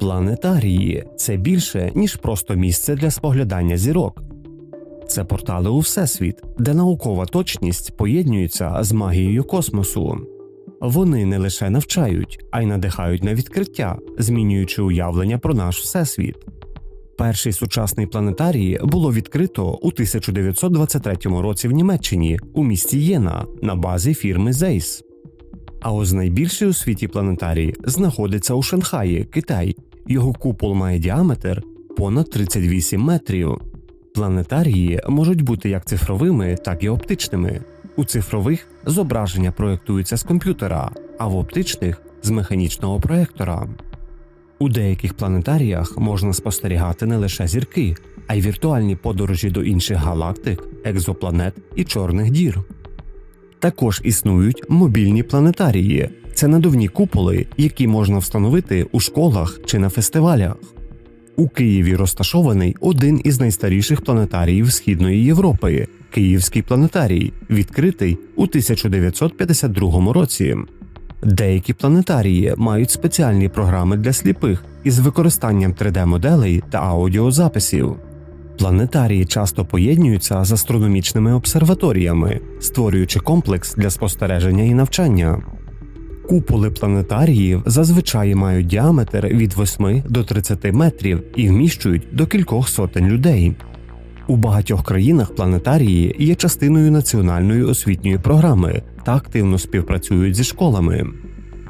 Планетарії це більше, ніж просто місце для споглядання зірок. Це портали у всесвіт, де наукова точність поєднується з магією космосу. Вони не лише навчають, а й надихають на відкриття, змінюючи уявлення про наш всесвіт. Перший сучасний планетарій було відкрито у 1923 році в Німеччині у місті Єна на базі фірми Zeiss. А ось найбільший у світі планетарій знаходиться у Шанхаї, Китай. Його купол має діаметр понад 38 метрів. Планетарії можуть бути як цифровими, так і оптичними. У цифрових зображення проєктуються з комп'ютера, а в оптичних з механічного проєктора. У деяких планетаріях можна спостерігати не лише зірки, а й віртуальні подорожі до інших галактик, екзопланет і чорних дір. Також існують мобільні планетарії це надувні куполи, які можна встановити у школах чи на фестивалях. У Києві розташований один із найстаріших планетаріїв Східної Європи Київський планетарій, відкритий у 1952 році. Деякі планетарії мають спеціальні програми для сліпих із використанням 3D-моделей та аудіозаписів. Планетарії часто поєднуються з астрономічними обсерваторіями, створюючи комплекс для спостереження і навчання. Куполи планетаріїв зазвичай мають діаметр від 8 до 30 метрів і вміщують до кількох сотень людей. У багатьох країнах планетарії є частиною національної освітньої програми та активно співпрацюють зі школами.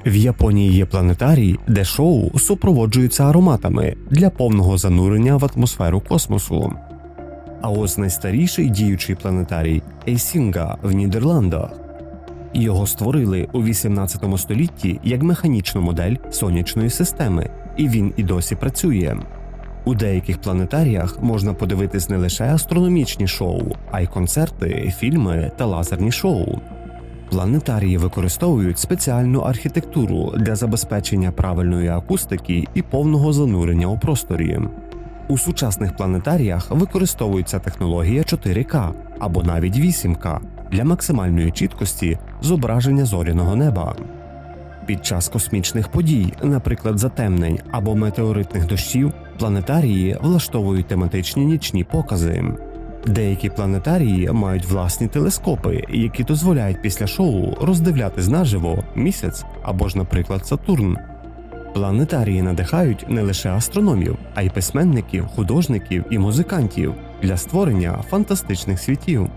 В Японії є планетарій, де шоу супроводжуються ароматами для повного занурення в атмосферу космосу. А ось найстаріший діючий планетарій Ейсінга в Нідерландах. Його створили у 18 столітті як механічну модель сонячної системи, і він і досі працює. У деяких планетаріях можна подивитись не лише астрономічні шоу, а й концерти, фільми та лазерні шоу. Планетарії використовують спеціальну архітектуру для забезпечення правильної акустики і повного занурення у просторі. У сучасних планетаріях використовується технологія 4К або навіть 8К для максимальної чіткості зображення зоряного неба. Під час космічних подій, наприклад, затемнень або метеоритних дощів, планетарії влаштовують тематичні нічні покази. Деякі планетарії мають власні телескопи, які дозволяють після шоу роздивляти наживо місяць або ж, наприклад, Сатурн. Планетарії надихають не лише астрономів, а й письменників, художників і музикантів для створення фантастичних світів.